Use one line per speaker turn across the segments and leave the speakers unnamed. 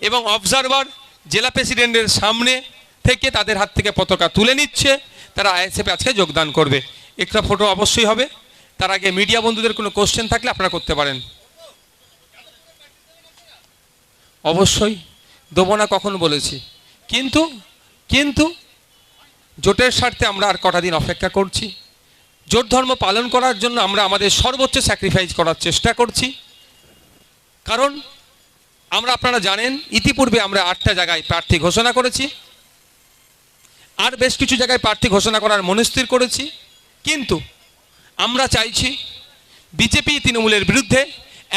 এবং অবজারভার জেলা প্রেসিডেন্টের সামনে থেকে তাদের হাত থেকে পতাকা তুলে নিচ্ছে। তারা আইএসএফে আজকে যোগদান করবে। একটা ফটো অবশ্যই হবে। তার আগে মিডিয়া বন্ধুদের কোনো কোশ্চেন থাকলে আপনারা করতে পারেন। অবশ্যই, দেবো না কখন বলেছি। কিন্তু কিন্তু জোটের স্বার্থে আমরা আর কটা দিন অপেক্ষা করছি। জোট ধর্ম পালন করার জন্য আমরা আমাদের সর্বোচ্চ স্যাক্রিফাইস করার চেষ্টা করছি। কারণ আমরা আপনারা জানেন, ইতিপূর্বে আমরা আটটা জায়গায় প্রার্থী ঘোষণা করেছি। আর বেশ কিছু জায়গায় প্রার্থী ঘোষণা করার মনস্থির করেছি। কিন্তু আমরা চাইছি বিজেপি তৃণমূলের বিরুদ্ধে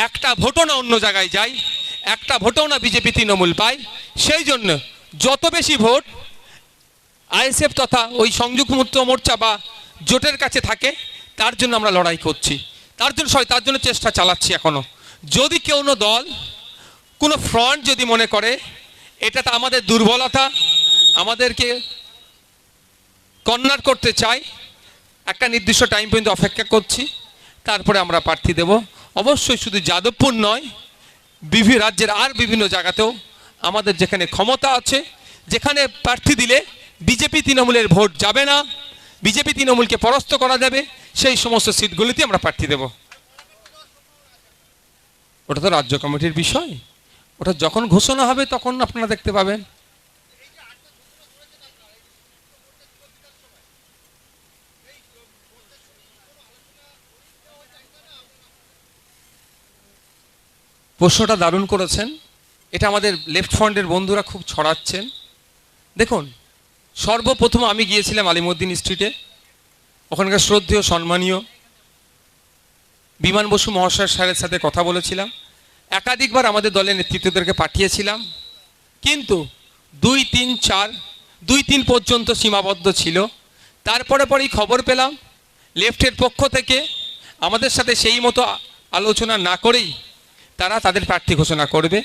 একটা ভোটও না অন্য জায়গায় যায় একটা ভোটও না বিজেপি তৃণমূল পায়। সেই জন্য যত বেশি ভোট আইএসএফ তথা ওই সংযুক্ত মুক্ত মোর্চা বা জোটের কাছে থাকে, তার জন্য আমরা লড়াই করছি। তার জন্য সবাই তার জন্য চেষ্টা চালাচ্ছি এখনও যদি কেউ দল কোনো ফ্রন্ট যদি মনে করে, এটা তো আমাদের দুর্বলতা, আমাদেরকে কর্নার করতে চাই একটা নির্দিষ্ট টাইম পর্যন্ত অপেক্ষা করছি, তারপরে আমরা প্রার্থী দেব। অবশ্যই শুধু যাদবপুর নয়, বিভিন্ন রাজ্যের আর বিভিন্ন জায়গাতেও আমাদের যেখানে ক্ষমতা আছে, যেখানে প্রার্থী দিলে বিজেপি তৃণমূলের ভোট যাবে না, বিজেপি তৃণমূলকে পরাস্ত করা যাবে, সেই সমস্ত সিটগুলিতে আমরা প্রার্থী দেব। ওটা তো রাজ্য কমিটির বিষয়। ওটা যখন ঘোষণা হবে তখন আপনারা দেখতে পাবেন। প্রশ্নটা দারুণ করেছেন। এটা আমাদের লেফট ফ্রন্টের বন্ধুরা খুব ছড়াচ্ছেন। দেখুন, সর্বপ্রথম আমি গিয়েছিলাম আলিমুদ্দিন স্ট্রিটে। ওখানকার শ্রদ্ধেয়, সম্মানীয় বিমান বসু মহাশয় স্যারের সাথে কথা বলেছিলাম। একাধিকবার আমাদের দলের নেতৃত্বদেরকে পাঠিয়েছিলাম, কিন্তু দুই তিন চার, দুই তিন পর্যন্ত সীমাবদ্ধ ছিল। তারপরে পরেই খবর পেলাম, লেফটের পক্ষ থেকে আমাদের সাথে সেই মতো আলোচনা না করেই তারা তাদের প্রার্থী ঘোষণা করবে।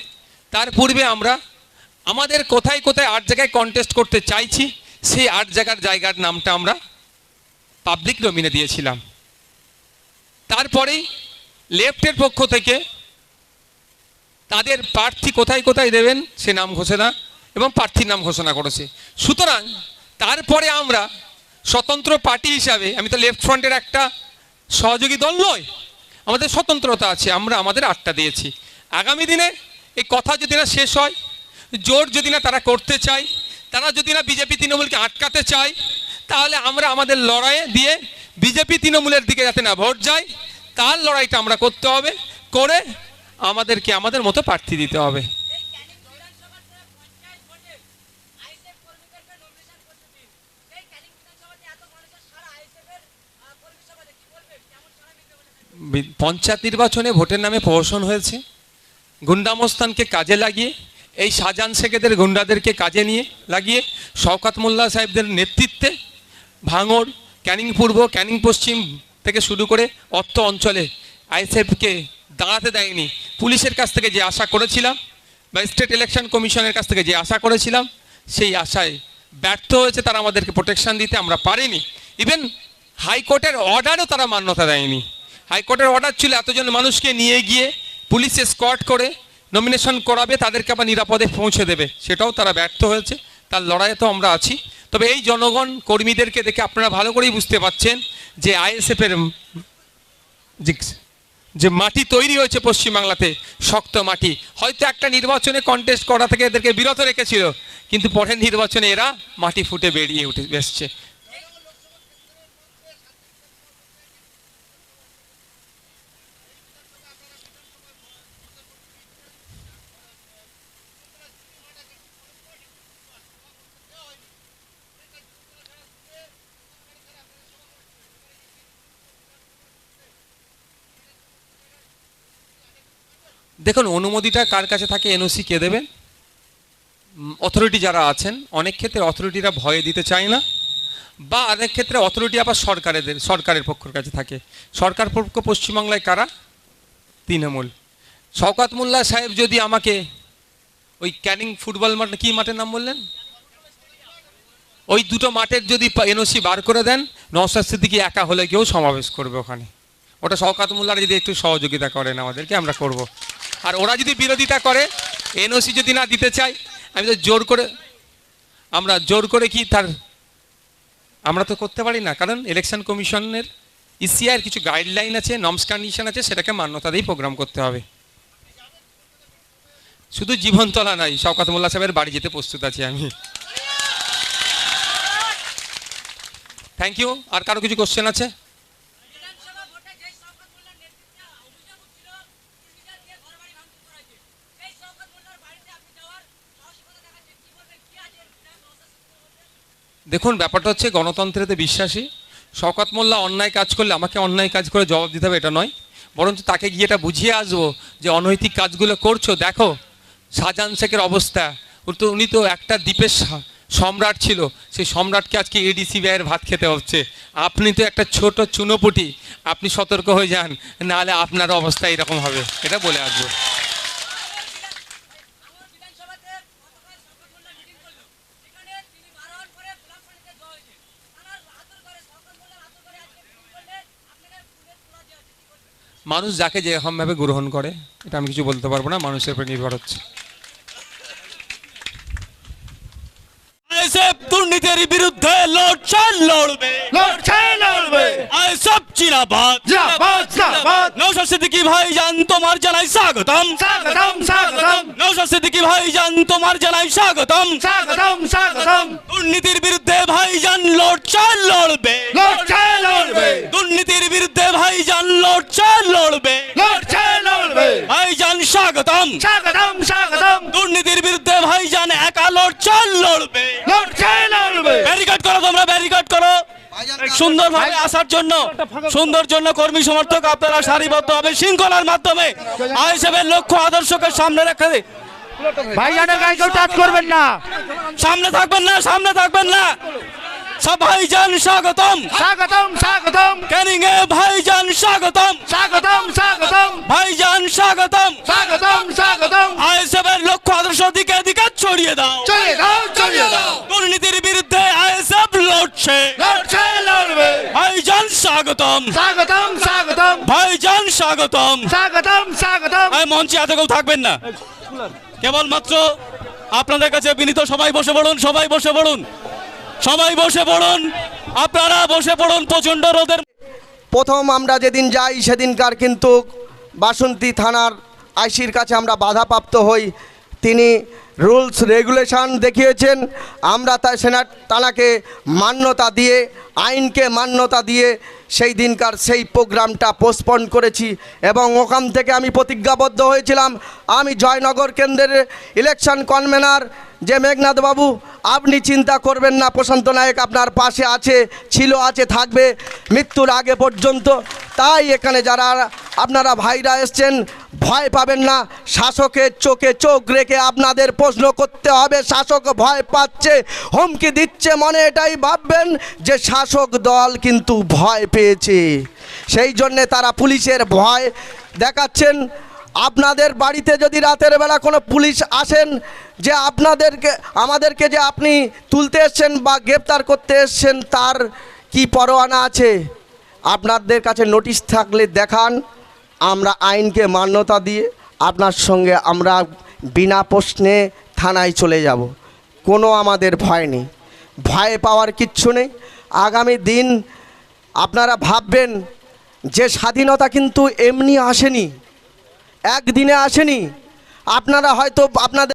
তার পূর্বে আমরা আমাদের কোথায় কোথায় আট জায়গায় কন্টেস্ট করতে চাইছি, সেই আট জায়গার জায়গার নামটা আমরা পাবলিক ডোমিনে দিয়েছিলাম। তারপরেই লেফটের পক্ষ থেকে তাদের প্রার্থী কোথায় কোথায় দেবেন সে নাম ঘোষণা এবং প্রার্থীর নাম ঘোষণা করেছে। সুতরাং তারপরে আমরা স্বতন্ত্র পার্টি হিসাবে, আমি তো লেফট ফ্রন্টের একটা সহযোগী দল নয়, আমাদের স্বতন্ত্রতা আছে, আমরা আমাদের আটটা দিয়েছি। আগামী দিনে এই কথা যদি না শেষ হয় জোর যদি না তারা করতে চায়, তারা যদি না বিজেপি তৃণমূলকে আটকাতে চায়, তাহলে আমরা আমাদের লড়াইয়ে দিয়ে বিজেপি তৃণমূলের দিকে যাতে না ভোট যায়, তার লড়াইটা আমরা করতে হবে, করে আমাদেরকে আমাদের মতো প্রার্থী দিতে হবে।
পঞ্চায়েত
নির্বাচনে ভোটের নামে প্রহসন হয়েছে। গুন্ডামস্তানকে কাজে লাগিয়ে, এই শাহজাহান শেখেদের গুন্ডাদেরকে কাজে নিয়ে লাগিয়ে, শওকাত মোল্লা সাহেবদের নেতৃত্বে ভাঙড় ক্যানিং পূর্ব ক্যানিং পশ্চিম থেকে শুরু করে অর্থ অঞ্চলে আইএসএফকে দাঁড়াতে দেয়নি। পুলিশের কাছ থেকে যে আশা করেছিলাম, বা স্টেট ইলেকশন কমিশনের কাছ থেকে যে আশা করেছিলাম, সেই আশায় ব্যর্থ হয়েছে, তারা আমাদেরকে প্রোটেকশন দিতে আমরা পারিনি। ইভেন হাইকোর্টের অর্ডারও তারা মান্যতা দেয়নি। হাইকোর্টের অর্ডার ছিল এতজন মানুষকে নিয়ে গিয়ে পুলিশে স্কট করে নমিনেশন করাবে, তাদেরকে আবার নিরাপদে পৌঁছে দেবে। সেটাও তারা ব্যর্থ হয়েছে। তার লড়াইয়ে তো আমরা আছি। তবে এই জনগণ কর্মীদেরকে দেখে আপনারা ভালো করেই বুঝতে পাচ্ছেন যে আইএসএফের যে মাটি তৈরি হয়েছে পশ্চিমবাংলাতে, শক্ত মাটি। হয়তো একটা নির্বাচনে কন্টেস্ট করা থেকে এদেরকে বিরত রেখেছিল, কিন্তু পরের নির্বাচনে এরা মাটি ফুটে বেরিয়ে উঠে এসছে। দেখুন অনুমতিটা কার কাছে থাকে? এনওসি কে দেবেন অথরিটি যারা আছেন, অনেক ক্ষেত্রে অথরিটিরা ভয়ে দিতে চায় না, বা অনেক ক্ষেত্রে অথরিটি আবার সরকারের সরকারের পক্ষের কাছে থাকে। সরকার পক্ষ পশ্চিমবাংলায় কারা? তৃণমূল। শওকাত মোল্লা সাহেব যদি আমাকে ওই ক্যানিং ফুটবল মাঠ, কী মাঠের নাম বললেন? ওই দুটো মাঠের যদি এনওসি বার করে দেন নওসাদ সিদ্দিকি একা হলে কেউ সমাবেশ করবে ওখানে। ওটা শওকাত মোল্লারা যদি একটু সহযোগিতা করেন আমাদেরকে, আমরা করব। আর ওরা যদি বিরোধিতা করে, এনওসি যদি না দিতে চাই আমি তো জোর করে, আমরা জোর করে কি তার, আমরা তো করতে পারি না। কারণ ইলেকশন কমিশনের ইসিআর কিছু গাইডলাইন আছে নর্মস কন্ডিশন আছে, সেটাকে মান্যতা দিয়েই প্রোগ্রাম করতে হবে। শুধু জীবনতলা নাই, শওকাত মোল্লা সাহেবের বাড়ি যেতে প্রস্তুত আছি আমি। থ্যাংক ইউ আর কারও কিছু কোশ্চেন আছে
বিধানসভা ভোটে যেই শওকত মোল্লার নেতৃত্বে অভিযোগ উঠছিল দুর্নীতি দিয়ে ঘরবাড়ি ভাঙচুর করা হয়েছে সেই শওকত মোল্লার বাড়িতে আপনি যাওয়ার সাহসিকতা দেখাচ্ছেন কি বলবেন কি আছে এর বিধায়ক ব্যবস্থা সূত্রে বলবেন
দেখুন, ব্যাপারটা হচ্ছে গণতন্ত্রেতে বিশ্বাসী। শওকত মোল্লা অন্যায় কাজ করলে আমাকে অন্যায় কাজ করে জবাব দিতে হবে, এটা নয়। বরঞ্চ তাকে গিয়ে এটা বুঝিয়ে আসব যে অনৈতিক কাজগুলো করছ। দেখো, শাহজাহান শেখের অবস্থা। তো, উনি তো একটা দ্বীপের সম্রাট ছিল। সেই সম্রাটকে আজকে এডিসি ব্যয়ের ভাত খেতে হচ্ছে। আপনি তো একটা ছোট চুনোপুটি। আপনি সতর্ক হয়ে যান, নাহলে আপনার অবস্থা এরকম হবে। এটা বলে আসব
আমার বিধানসভাতে গতকাল শওকত মোল্লা মিটিং করল সেখানে তিনি বারণ করে গোলাপ পানিতে দেওয়া হয়েছে তার আতর করে শওকত মোল্লার আতর করে আজকে মিটিং করলে আপনাদের ফুলের তোলা দেওয়া হচ্ছে কি বলবেন
মানুষ যাকে যেরকমভাবে গ্রহণ করে এটা আমি কিছু বলতে পারব না মানুষের উপর নির্ভর হচ্ছে।
দুর্নীতির বিরুদ্ধে লড়ছে লড়বে।
লড়ছে লড়বে।
নৌশাদ সিদ্দিকী ভাইজান তোমার জানাই স্বাগতম।
স্বাগতম স্বাগতম।
নৌশাদ সিদ্দিকী ভাইজান তোমার জানাই স্বাগতম।
স্বাগতম স্বাগতম।
দুর্নীতির বিরুদ্ধে ভাইজান লড়ছে লড়বে।
লড়ছে লড়বে।
দুর্নীতির বিরুদ্ধে ভাইজান লড়ছে লড়বে
লড়ছে লড়বে
ভাইজান স্বাগতম
স্বাগতম স্বাগতম
দুর্নীতির বিরুদ্ধে ভাইজান একা লড়ছে লড়বে
লড়ছে লড়বে
ব্যারিকেড করো তোমরা ব্যারিকেড করো সুন্দর ভাবে আসার জন্য সুন্দর জন্য কর্মী সমর্থক আপনারা সারিবদ্ধ হবে শৃঙ্খলার মাধ্যমে আইএসএফের লক্ষ্য আদর্শকে সামনে রেখে
ভাইজানের গায়ে কেউ টাচ করবেন না
সামনে থাকবেন না সামনে থাকবেন না সব ভাইজান স্বাগতম।
স্বাগতম স্বাগতম।
ক্যানিং এ ভাইজান স্বাগতম।
স্বাগতম স্বাগতম।
ভাইজান স্বাগতম।
স্বাগতম স্বাগতম।
আইএসএফের লক্ষ্য আদর্শ দিকে দিকে ছড়িয়ে দাও।
চলে দাও চলে দাও।
দুর্নীতির বিরুদ্ধে আইএসএফ লড়ছে।
লড়ছে লড়বে।
ভাইজান স্বাগতম।
স্বাগতম স্বাগতম।
ভাইজান স্বাগতম।
স্বাগতম স্বাগতম।
এই মঞ্চে এত কেউ থাকবেন না। কেবলমাত্র আপনাদের কাছে বিনীত সবাই বসে পড়ুন সবাই বসে পড়ুন। সবাই বসে পড়ুন। আপনারা বসে পড়ুন প্রচণ্ড রোদের
প্রথম আমরা যেদিন যাই, সেদিনকার কিন্তু বাসন্তী থানার আইসির কাছে আমরা বাধাপ্রাপ্ত হই। তিনি রুলস, রেগুলেশন দেখিয়েছেন। আমরা তাই সেনাট তানাকে মান্যতা দিয়ে, আইনকে মান্যতা দিয়ে সেই দিনকার সেই প্রোগ্রামটা পোস্টপন করেছি এবং ওখান থেকে আমি প্রতিজ্ঞাবদ্ধ হয়েছিলাম। আমি জয়নগর কেন্দ্রের ইলেকশন কনভেনার যে মেঘনাথ বাবু, আপনি চিন্তা করবেন না, প্রশান্ত নায়ক আপনার পাশে আছে, ছিল, আছে, থাকবে, মৃত্যুর আগে পর্যন্ত। তাই এখানে যারা আপনারা ভাইরা এসছেন, ভয় পাবেন না। শাসকের চোখে চোখ রেখে আপনাদের প্রশ্ন করতে হবে, শাসক ভয় পাচ্ছে, হুমকি দিচ্ছে মনে, এটাই ভাববেন যে শাসক দল কিন্তু ভয় পেয়েছে। সেই জন্যে তারা পুলিশের ভয় দেখাচ্ছেন। আপনাদের বাড়িতে যদি রাতের বেলা কোনো পুলিশ আসেন, যে আপনাদেরকে, আমাদেরকে যে আপনি তুলতে এসছেন বা গ্রেপ্তার করতে এসছেন, তার কি পরোয়ানা আছে? আপনাদের কাছে নোটিশ থাকলে দেখান। আমরা আইনকে মান্যতা দিয়ে আপনার সঙ্গে আমরা বিনা প্রশ্নে থানায় চলে যাব। কোনো আমাদের ভয় নেই। ভয় পাওয়ার কিচ্ছু নেই। আগামী দিন আপনারা ভাববেন যে স্বাধীনতা কিন্তু এমনি আসেনি, একদিনে আসেনি। আপনারা হয়তো আপনাদের